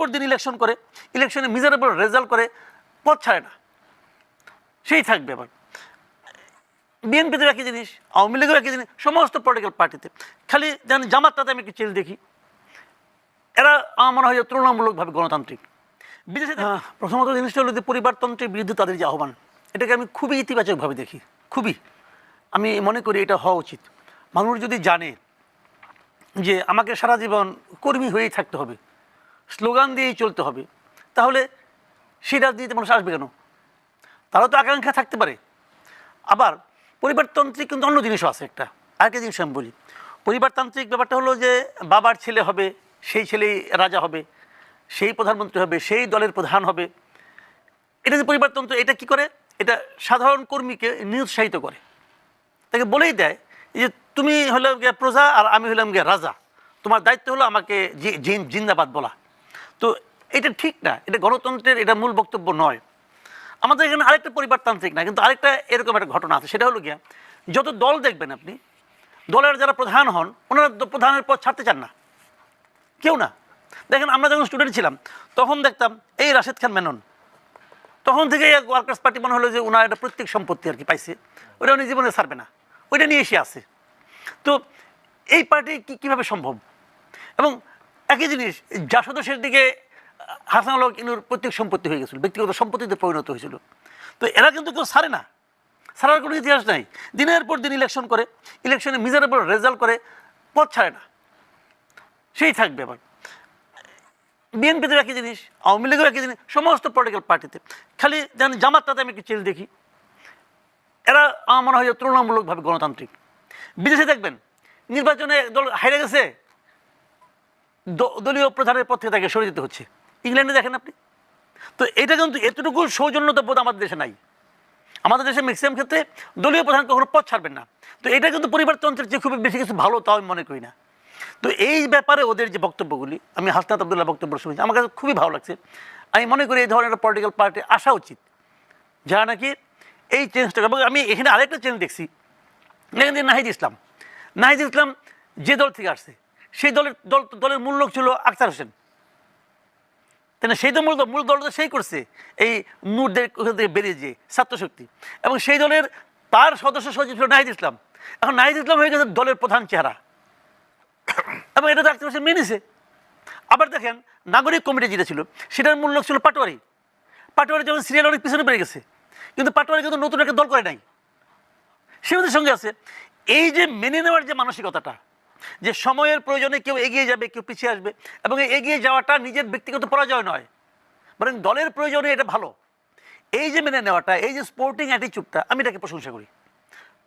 পর দিন ইলেকশন করে ইলেকশনে মিজারেবল রেজাল্ট করে পথ ছাড়ে না। সেই থাকবে আবার বিএনপিতে একই জিনিস আওয়ামী লীগের একই জিনিস সমস্ত পলিটিক্যাল পার্টিতে খালি যেন জামাতটাতে আমি একটু চেল দেখি। এরা আমার মনে হয় যে তুলনামূলকভাবে গণতান্ত্রিক। বিদেশে আহ, প্রথমত জিনিসটা হলো যে পরিবারতন্ত্রের বিরুদ্ধে তাদের যে আহ্বান এটাকে আমি খুবই ইতিবাচকভাবে দেখি। খুবই। আমি মনে করি এটা হওয়া উচিত। মানুষ যদি জানে যে আমাকে সারা জীবন কর্মী হয়েই থাকতে হবে স্লোগান দিয়েই চলতে হবে। তাহলে সেই রাজনীতিতে মানুষ আসবে কেন? তারও তো আকাঙ্ক্ষা থাকতে পারে। আবার পরিবারতান্ত্রিক কিন্তু অন্য জিনিসও আছে একটা। আরেকটা জিনিস আমি বলি, পরিবারতান্ত্রিক ব্যাপারটা হলো যে বাবার ছেলে হবে, সেই ছেলেই রাজা হবে, সেই প্রধানমন্ত্রী হবে, সেই দলের প্রধান হবে। এটা যে পরিবারতন্ত্র, এটা কি করে? এটা সাধারণ কর্মীকে নিরুৎসাহিত করে। তাকে বলেই দেয় যে তুমি হলে গিয়ে প্রজা আর আমি হলাম গিয়ে রাজা। তোমার দায়িত্ব হলো আমাকে জিন্দাবাদ বলা। তো এটা ঠিক না, এটা গণতন্ত্রের, এটা মূল বক্তব্য নয়। আমাদের এখানে আরেকটা পরিবারতান্ত্রিক না, কিন্তু আরেকটা এরকম একটা ঘটনা আছে, সেটা হলো গিয়া, যত দল দেখবেন আপনি, দলের যারা প্রধান হন, ওনারা প্রধানের পদ ছাড়তে চান না। কেউ না। দেখেন, আমরা যখন স্টুডেন্ট ছিলাম, তখন দেখতাম, এই রাশেদ খান মেনন। তখন থেকে ওয়ার্কার্স পার্টি মনে হলো যে ওনার একটা প্রত্যেক সম্পত্তি আর কি পাইছে। ওটা উনি জীবনে ছাড়বে না। ওইটা নিয়ে এসে আছে। তো এই পার্টি কি, কীভাবে সম্ভব? এবং একই জিনিস জাসদ দিকে হাসান আল ইনুর প্রত্যেক সম্পত্তি হয়ে গেছিল, ব্যক্তিগত সম্পত্তিতে পরিণত হয়েছিল। তো এরা কিন্তু কেউ ছাড়ে না। ছাড়ার কোনো ইতিহাস নাই। দিনের পর দিন ইলেকশন করে, ইলেকশনে মিজারেবল রেজাল্ট করে, পথ ছাড়ে না। সেই থাকবে আবার। বিএনপিতে একই জিনিস, আওয়ামী লীগের একই জিনিস, সমস্ত পলিটিক্যাল পার্টিতে খালি যেন জামাতটাতে আমি একটু চেল দেখি। এরা আমার মনে হয় তুলনামূলকভাবে গণতান্ত্রিক। বিদেশে দেখবেন, নির্বাচনে দল হারে গেছে দলীয় প্রধানের পদ থেকে তাকে সরে যেতে হচ্ছে। ইংল্যান্ডে দেখেন আপনি। তো এটা কিন্তু এতটুকু সৌজন্যতা বোধ আমাদের দেশে নাই। আমাদের দেশে ম্যাক্সিমাম ক্ষেত্রে দলীয় প্রধান কখনো পথ ছাড়বেন না। তো এটা কিন্তু পরিবারতন্ত্রের যে খুব বেশি কিছু ভালো তাও আমি মনে করি না। তো এই ব্যাপারে ওদের যে বক্তব্যগুলি, আমি হাসনাত আবদুল্লাহ বক্তব্য শুনেছি, আমার কাছে খুবই ভালো লাগছে। আমি মনে করি এই ধরনের পলিটিক্যাল পার্টি আসা উচিত, যারা নাকি এই চেঞ্জটা এবং আমি এখানে আরেকটা চেঞ্জ দেখছি। এখানে নাহিদ ইসলাম। নাহিদ ইসলাম যে দল থেকে আসছে সেই দলের দল, দলের মূল লোক ছিল আখতার হোসেন। তাই সেই তো মূল দল- মূল দল তো সেই করছে, এই ওখান থেকে বেরিয়ে যে ছাত্রশক্তি এবং সেই দলের তার সদস্য সচিব ছিল নাহিদ ইসলাম। এখন নাহিদ ইসলাম হয়ে গেছে দলের প্রধান চেহারা। এবং এটা তো আখতার হোসেন মেনেছে আবার দেখেন, নাগরিক কমিটি যেটা ছিল, সেটার মূল লোক ছিল পাটোয়ারি। পাটোয়ারি যখন সিরিয়াল অনেক পিছনে পেয়ে গেছে, কিন্তু পাটোয়ারি কিন্তু নতুন একটা দল করে নাই। সে সঙ্গে আছে। এই যে মেনে নেওয়ার যে মানসিকতাটা যে সময়ের প্রয়োজনে কেউ এগিয়ে যাবে, কেউ পিছিয়ে আসবে এবং এগিয়ে যাওয়াটা নিজের ব্যক্তিগত পরাজয় নয়, বরং দলের প্রয়োজনে এটা ভালো। এই যে মেনে নেওয়াটা, এই যে স্পোর্টিং অ্যাটিচিউডটা আমি এটাকে প্রশংসা করি।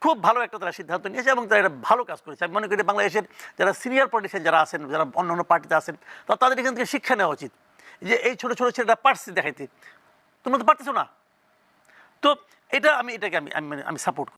খুব ভালো একটা তারা সিদ্ধান্ত নিয়েছে এবং তারা এটা ভালো কাজ করেছে। আমি মনে করি বাংলাদেশের যারা সিনিয়র পলিটিশিয়ান যারা আছেন, যারা অন্য অন্য পার্টিতে আছেন তা তাদের এখান থেকে শিক্ষা নেওয়া উচিত যে এই ছোটো ছোটো ছেলেটা পারছে দেখাইতে। তোমরা তো পারতেছো না। তো এটা আমি, এটাকে আমি আমি আমি সাপোর্ট